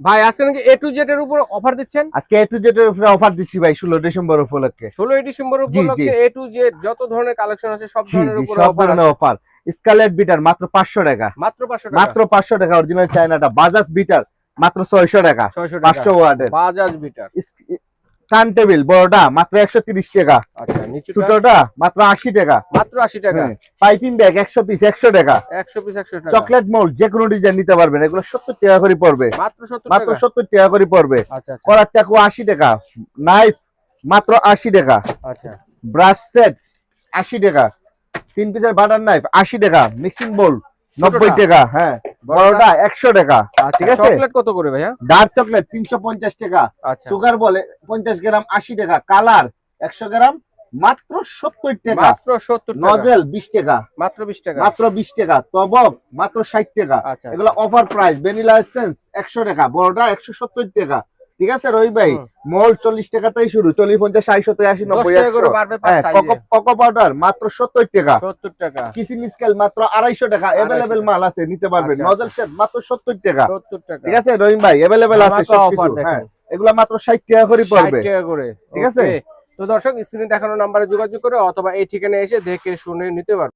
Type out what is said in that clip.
ভাই আজকে নাকি এ টু জেড এর উপর অফার দিচ্ছেন? আজকে এ টু জেড এর উপরে অফার দিচ্ছি ভাই ষোলো ডিসেম্বর উপলক্ষে। ষোলোই ডিসেম্বর উপলক্ষে এ টু জেড যত ধরনের কালেকশন আছে সব ধরনের উপর সব অফার ধরনের অফার স্কালেট বিটার মাত্র পাঁচশো টাকা। মাত্র পাঁচশো টাকা। মাত্র পাঁচশো টাকা অরিজিনাল চায়নাটা বাজাজ বিটার মাত্র ছয়শো টাকা। ছয়শো টাকা। পাঁচশো ওয়ার্ডের। বাজাজ বিটার টার্ন টেবিল বড়টা মাত্র একশো তিরিশ টাকা। আচ্ছা ছোটটা মাত্র আশি টাকা। মাত্র আশি টাকা? পাইপিং ব্যাগ একশো পিস একশো টাকা। একশো পিস একশো টাকা। চকলেট মোল্ড যে কোনো ডিজাইন নিতে পারবেন এগুলো সত্তর টাকা করে পড়বে। মাত্র সত্তর টাকা? করে পড়বে। আচ্ছা আচ্ছা। করার চাকু আশি টাকা। নাইফ মাত্র আশি টাকা। আচ্ছা। ব্রাশ সেট আশি টাকা। তিন পিসের বাটার নাইফ আশি টাকা। মিক্সিং বোল নব্বই টাকা হ্যাঁ। বড়টা একশো টাকা। ঠিক আচ্ছা আছে? চকলেট কত করে ভাইয়া? ডার্ক চকলেট তিনশো পঞ্চাশ টাকা। আচ্ছা। সুগার বলে পঞ্চাশ গ্রাম আশি টাকা। কালার একশো গ্রাম মাত্র সত্তর টাকা। মাত্র সত্তর টাকা। নজেল বিশ টাকা। মাত্র বিশ টাকা। মাত্র বিশ টাকা। তবক মাত্র ষাট টাকা। আচ্ছা এগুলো অফার প্রাইস ভ্যানিলা এসেন্স একশো টাকা বড়টা একশো সত্তর টাকা। ঠিক আছে রবি ভাই। মোল চল্লিশ টাকাতেই শুরু চল্লিশ পঞ্চাশ ষাট সত্তর আশি নব্বই হ্যাঁ কোকো পাউডার মাত্র সত্তর টাকা। সত্তর টাকা। কিসিন স্কেল মাত্র আড়াইশো টাকা। অ্যাভেলেবেল মাল আছে নিতে পারবেন। আচ্ছা, নজল সেট মাত্র সত্তর টাকা। সত্তর টাকা। ঠিক আছে রহিম ভাই অ্যাভেলেবেল আছে হ্যাঁ এগুলা মাত্র ষাট টাকা করে পড়বে। করে ঠিক আছে? তো দর্শক স্ক্রিনে দেখানো নাম্বারে যোগাযোগ করে অথবা এই ঠিকানায় এসে দেখে শুনে নিতে পারবে